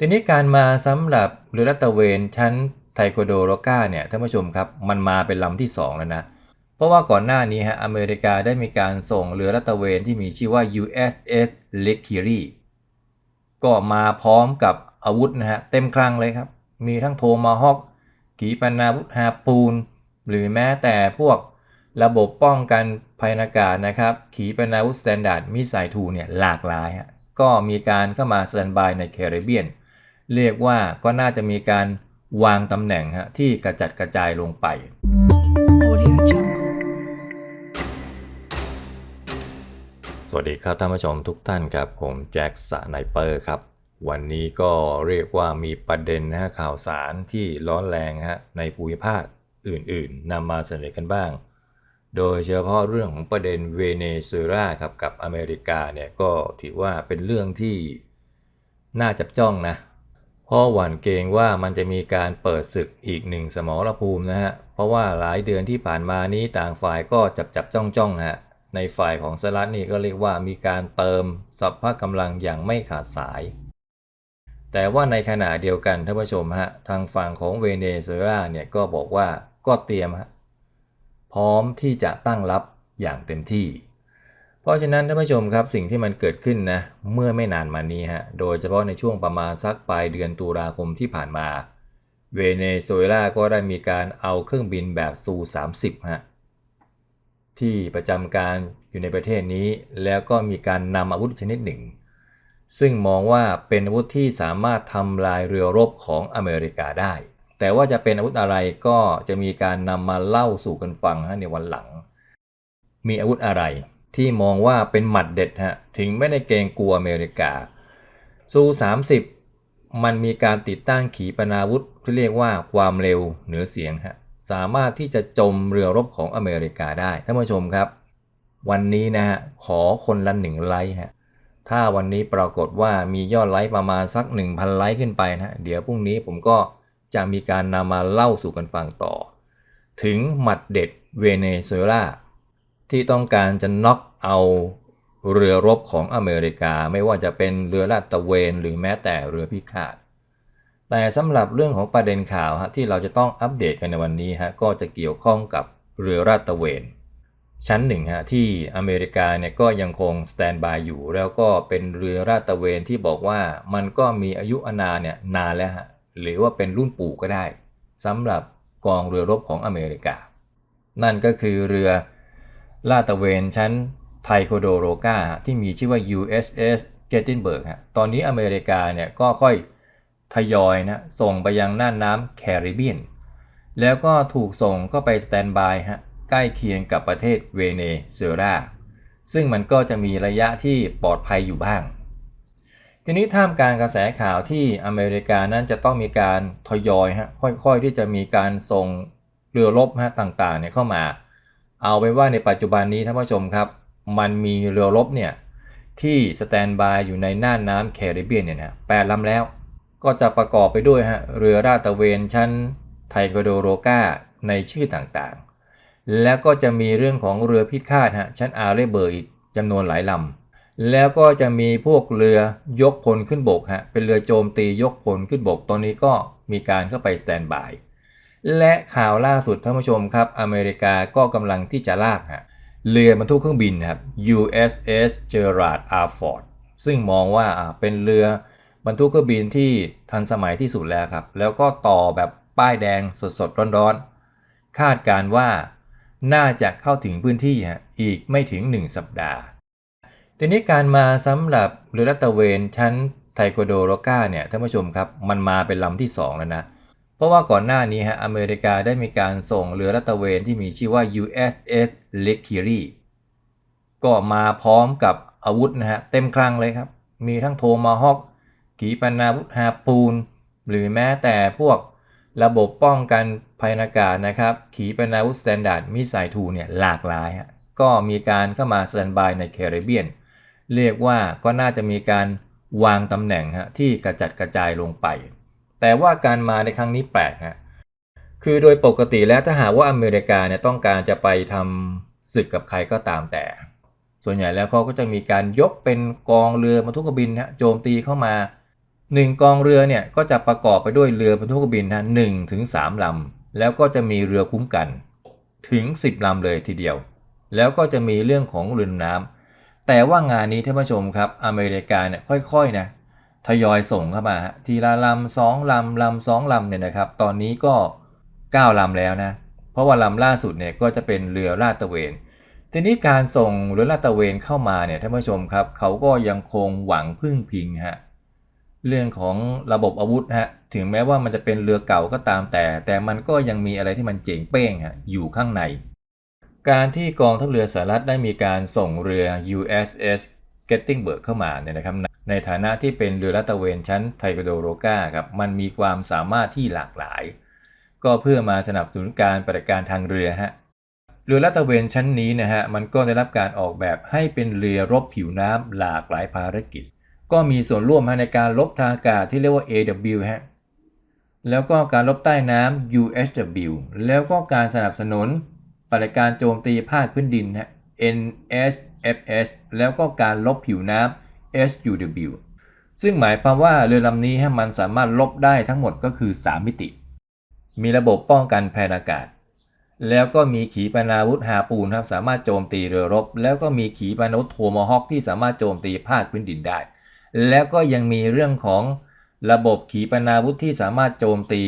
ทีนี้การมาสำหรับเรือลาดตระเวนชั้นไทโคโดโรกาเนี่ยท่านผู้ชมครับมันมาเป็นลำที่สองแล้วนะ เพราะว่าก่อนหน้านี้ฮะอเมริกาได้มีการส่งเรือลาดตระเวนที่มีชื่อว่า USS l e k i r i ก็มาพร้อมกับอาวุธนะฮะเต็มคลังเลยครับ มีทั้งโทมาฮอกขีปนาวุธฮาปูน หรือแม้แต่พวกระบบป้องกันภัยอากาศนะครับ ขีปนาวุธสแตนดาร์ดมิสไซล์ทูเนี่ยหลากหลายฮะก็มีการเข้ามาสแตนบายในแคริบเบียน เรียกว่าก็น่าจะมีการวางตำแหน่งฮะที่กระจัดกระจายลงไป สวัสดีครับท่านผู้ชมทุกท่านครับ ผมแจ็คสไนเปอร์ครับ วันนี้ก็เรียกว่ามีประเด็นนะฮะข่าวสารที่ร้อนแรงฮะในภูมิภาคอื่นๆนำมาเสนอกันบ้าง โดยเฉพาะเรื่องของประเด็นเวเนซุเอลาครับกับอเมริกาเนี่ยก็ถือว่าเป็นเรื่องที่น่าจับจ้องนะ เพราะหวั่นเกรงว่ามันจะมีการเปิดศึกอีกหนึ่งสมรภูมินะฮะ เพราะว่าหลายเดือนที่ผ่านมานี้ต่างฝ่ายก็จับจับจ้องจ้องฮะ ในฝ่ายของสหรัฐนี่ก็เรียกว่ามีการเติมสัพพะกำลังอย่างไม่ขาดสาย แต่ว่าในขณะเดียวกันท่านผู้ชมฮะ ทางฝั่งของเวเนซุเอลาเนี่ยก็บอกว่าก็เตรียมฮะพร้อมที่จะตั้งรับอย่างเต็มที่ ราะฉะนั้นท่านผู้ชมครับสิ่งที่มันเกิดขึ้นนะเมื่อไม่นานมานี้ฮะโดยเฉพาะในช่วงประมาณสักปลายเดือนตุลาคมที่ผ่านมา เวเนซุเอลาก็ได้มีการเอาเครื่องบินแบบซู 30 ฮะที่ประจำการอยู่ในประเทศนี้ แล้วก็มีการนำอาวุธชนิดหนึ่ง ซึ่งมองว่าเป็นอาวุธที่สามารถทำลายเรือรบของอเมริกาได้ แต่ว่าจะเป็นอาวุธอะไรก็จะมีการนำมาเล่าสู่กันฟังฮะในวันหลัง มีอาวุธอะไร ที่มองว่าเป็นหมัดเด็ดฮะถึงไม่ได้เกรงกลัวอเมริกาซู30 มันมีการติดตั้งขีปนาวุธที่เรียกว่าความเร็วเหนือเสียงฮะสามารถที่จะจมเรือรบของอเมริกาได้ท่านผู้ชมครับ วันนี้นะฮะขอคนละหนึ่งไลค์ฮะถ้าวันนี้ปรากฏว่ามียอดไลค์ประมาณสัก 1,000 ไลค์ขึ้นไปนะฮะเดี๋ยวพรุ่งนี้ผมก็จะมีการนำมาเล่าสู่กันฟังต่อ ถึงหมัดเด็ดเวเนซุเอลา ที่ต้องการจะน็อกเอาเรือรบของอเมริกาไม่ว่าจะเป็นเรือลาดตระเวนหรือแม้แต่เรือพิฆาต แต่สำหรับเรื่องของประเด็นข่าวฮะที่เราจะต้องอัปเดตกันในวันนี้ฮะก็จะเกี่ยวข้องกับเรือลาดตระเวน ชั้นหนึ่งฮะที่อเมริกาเนี่ยก็ยังคงสแตนบายอยู่ แล้วก็เป็นเรือลาดตระเวนที่บอกว่ามันก็มีอายุอนาเนี่ยนานแล้วฮะหรือว่าเป็นรุ่นปู่ก็ได้สำหรับกองเรือรบของอเมริกา นั่นก็คือเรือ ลาดตระเวนชั้นไทโคโดโรกาที่มีชื่อว่า USS Gettysburg ฮะตอนนี้อเมริกาเนี่ยก็ค่อยทยอยนะส่งไปยังน่านน้ำแคริบเบียน แล้วก็ถูกส่งก็ไปสแตนบายฮะใกล้เคียงกับประเทศเวเนซุเอลาซึ่งมันก็จะมีระยะที่ปลอดภัยอยู่บ้าง ทีนี้ท่ามกลางกระแสข่าวที่อเมริกานั้นจะต้องมีการทยอยฮะค่อยๆที่จะมีการส่งเรือรบฮะต่างๆเนี่ยเข้ามา เอาไปว่าในปัจจุบันนี้ท่านผู้ชมครับ มันมีเรือรบเนี่ยที่สแตนบายอยู่ในน่านน้ำแคริบเบียนเนี่ยนะแปดลำแล้ว ก็จะประกอบไปด้วยฮะเรือลาตะเวนชั้นไทโกโดโรกาในชื่อต่างๆ แล้วก็จะมีเรื่องของเรือพิฆาตฮะชั้นอาร์เรเบอร์อีกจำนวนหลายลำ แล้วก็จะมีพวกเรือยกพลขึ้นบกฮะเป็นเรือโจมตียกพลขึ้นบกตอนนี้ก็มีการเข้าไปสแตนบาย และข่าวล่าสุดท่านผู้ชมครับอเมริกาก็กำลังที่จะลากฮะเรือบรรทุกเครื่องบินครับ USS Gerald R. Ford ซึ่งมองว่าเป็นเรือบรรทุกเครื่องบินที่ทันสมัยที่สุดแล้วครับ แล้วก็ต่อแบบป้ายแดงสดๆร้อนๆ คาดการว่าน่าจะเข้าถึงพื้นที่ฮะอีกไม่ถึง 1 สัปดาห์ ทีนี้การมาสำหรับเรือลาดตเวนชั้นไทโคโดโรกาเนี่ยท่านผู้ชมครับ มันมาเป็นลำที่สองแล้วนะ เพราะว่าก่อนหน้านี้ฮะอเมริกาได้มีการส่งเรือลาดตะเวนที่มีชื่อว่า USS l e k i r i ก็มาพร้อมกับอาวุธนะฮะเต็มคลังเลยครับ มีทั้งโทมาฮอกขีปนาวุธฮาปูน หรือแม้แต่พวกระบบป้องกันภัยอากาศนะครับ ขีปนาวุธสแตนดาร์ดมิสไซล์ทูเนี่ยหลากหลายฮะก็มีการเข้ามาสแตนบายในแคริบเบียน เรียกว่าก็น่าจะมีการวางตำแหน่งฮะที่กระจัดกระจายลงไป แต่ว่าการมาในครั้งนี้แปลกฮะคือโดยปกติแล้วถ้าหากว่าอเมริกาเนี่ยต้องการจะไปทำศึกกับใครก็ตามแต่ ส่วนใหญ่แล้วเขาก็จะมีการยกเป็นกองเรือบรรทุกบินฮะโจมตีเข้ามาหนึ่งกองเรือเนี่ยก็จะประกอบไปด้วยเรือบรรทุกบินนะหนึ่งถึงสามลำแล้วก็จะมีเรือคุ้มกัน ถึง 10 ลำเลยทีเดียว แล้วก็จะมีเรื่องของเรือน้ำแต่ว่างานนี้ท่านผู้ชมครับอเมริกาเนี่ยค่อยๆนะ ทยอยส่งเข้ามาทีละลำสองลำลำสองลำเนี่ยนะครับ ตอนนี้ก็ 9ลำแล้วนะ เพราะว่าลำล่าสุดเนี่ยก็จะเป็นเรือลาดตระเวน ทีนี้การส่งเรือลาดตระเวนเข้ามาเนี่ยท่านผู้ชมครับเขาก็ยังคงหวังพึ่งพิงฮะเรื่องของระบบอาวุธฮะถึงแม้ว่ามันจะเป็นเรือเก่าก็ตามแต่ แต่มันก็ยังมีอะไรที่มันเจ๋งเป้งฮะอยู่ข้างใน การที่กองทัพเรือสหรัฐได้มีการส่งเรือ USS Gettysburg เข้ามาเนี่ยนะครับใน ในฐานะที่เป็นเรือลาดตระเวนชั้นไทกโดโรกาครับมันมีความสามารถที่หลากหลาย ก็เพื่อมาสนับสนุนการปฏิบัติการทางเรือฮะเรือลาดตระเวนชั้นนี้นะฮะมันก็ได้รับการออกแบบให้เป็นเรือรบผิวน้ำหลากหลายภารกิจ ก็มีส่วนร่วมในการรบทางอากาศที่เรียกว่า AW ฮะแล้วก็การรบใต้น้ำ USW แล้วก็การสนับสนุนปฏิบัติการโจมตีภาคพื้นดินฮะ NSFS แล้วก็การรบผิวน้ำ SUW ซึ่งหมายความว่าเรือลำนี้ฮะมันสามารถลบได้ทั้งหมดก็คือ 3 มิติ มีระบบป้องกันแผนอากาศ แล้วก็มีขีปนาวุธฮาปูนครับสามารถโจมตีเรือรบ แล้วก็มีขีปนาวุธโทมฮอคที่สามารถโจมตีภาคพื้นดินได้ แล้วก็ยังมีเรื่องของระบบขีปนาวุธที่สามารถโจมตี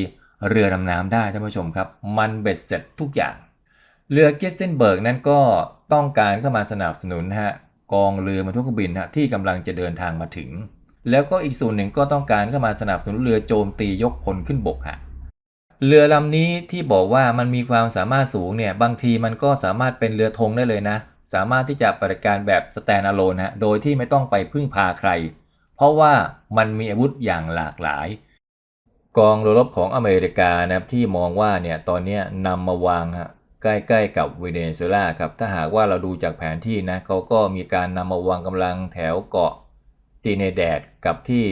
เรือดำน้ำได้ท่านผู้ชมครับ มันเบ็ดเสร็จทุกอย่าง เรือเกสเทนเบิร์กนั้นก็ต้องการเข้ามาสนับสนุนฮะ กองเรือบรรทุกเครื่องบินฮะที่กำลังจะเดินทางมาถึง แล้วก็อีกส่วนหนึ่งก็ต้องการเข้ามาสนับสนุนเรือโจมตียกพลขึ้นบกฮะเรือลำนี้ที่บอกว่ามันมีความสามารถสูงเนี่ยบางทีมันก็สามารถเป็นเรือธงได้เลยนะ สามารถที่จะปฏิบัติการแบบสแตนอะโลนฮะโดยที่ไม่ต้องไปพึ่งพาใคร เพราะว่ามันมีอาวุธอย่างหลากหลาย กองเรือรบของอเมริกานะครับที่มองว่าเนี่ยตอนนี้นำมาวางฮะ ใกล้ๆกับเวเนซุเอลาครับถ้าหากว่าเราดูจากแผนที่นะเขาก็มีการนำมาวางกำลังแถวเกาะตีเนแดดกับที่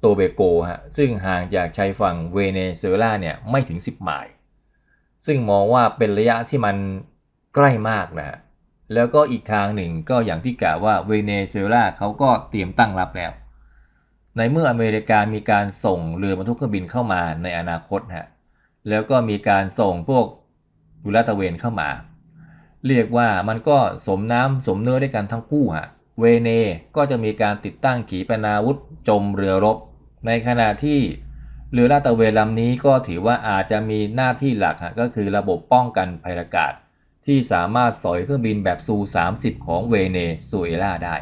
โตเบโกฮะซึ่งห่างจากชายฝั่งเวเนซุเอลาเนี่ยไม่ถึง 10 ไมล์ซึ่งมองว่าเป็นระยะที่มันใกล้มากนะฮะแล้วก็อีกทางหนึ่งก็อย่างที่กล่าวว่าเวเนซุเอลาเขาก็เตรียมตั้งรับแล้ว ในเมื่ออเมริกามีการส่งเรือบรรทุกเครื่องบินเข้ามาในอนาคตฮะแล้วก็มีการส่งพวก ดูลาดตระเวนเข้ามา เรียกว่ามันก็สมน้ำสมเนื้อด้วยกันทั้งคู่ฮะเวเนก็จะมีการติดตั้งขีปนาวุธจมเรือรบ ในขณะที่เรือลาดตระเวนลำนี้ก็ถือว่าอาจจะมีหน้าที่หลักฮะก็คือระบบป้องกันภัยอากาศ ที่สามารถสอยเครื่องบินแบบซู 30 ของเวเนซุเอลาได้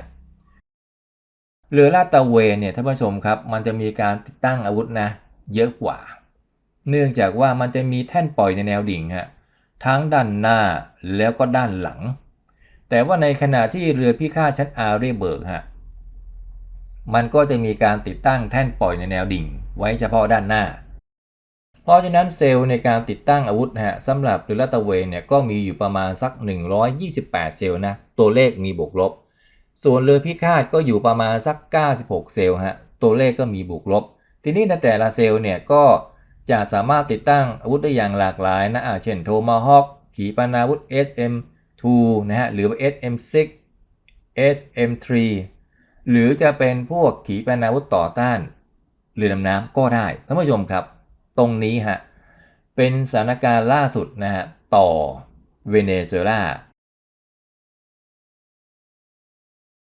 เรือลาดตระเวนเนี่ยท่านผู้ชมครับ มันจะมีการติดตั้งอาวุธนะ เยอะกว่า เนื่องจากว่ามันจะมีแท่นปล่อยในแนวดิ่งฮะ ทั้งด้านหน้าแล้วก็ด้านหลัง แต่ว่าในขณะที่เรือพิฆาตชั้นอารีเบิร์กฮะมันก็จะมีการติดตั้งแท่นปล่อยในแนวดิ่ง ไว้เฉพาะด้านหน้า เพราะฉะนั้นเซลล์ในการติดตั้งอาวุธฮะสำหรับเรือลาตะเวนเนี่ยก็มีอยู่ประมาณสัก 128 เซลล์นะตัวเลขมีบวกลบ ส่วนเรือพิฆาตก็อยู่ประมาณสัก 96 เซลล์ฮะตัวเลขก็มีบวกลบ ทีนี้ในแต่ละเซลล์เนี่ยก็ จะสามารถติดตั้งอาวุธได้อย่างหลากหลายนะอ่าเช่นโทมาฮอคขีปนาวุธ SM2 นะฮะหรือ SM6 SM3 หรือจะเป็นพวกขีปนาวุธต่อต้านเรือดำน้ำก็ได้ท่านผู้ชมครับ ตรงนี้ฮะเป็นสถานการณ์ล่าสุดนะฮะต่อเวเนซุเอลา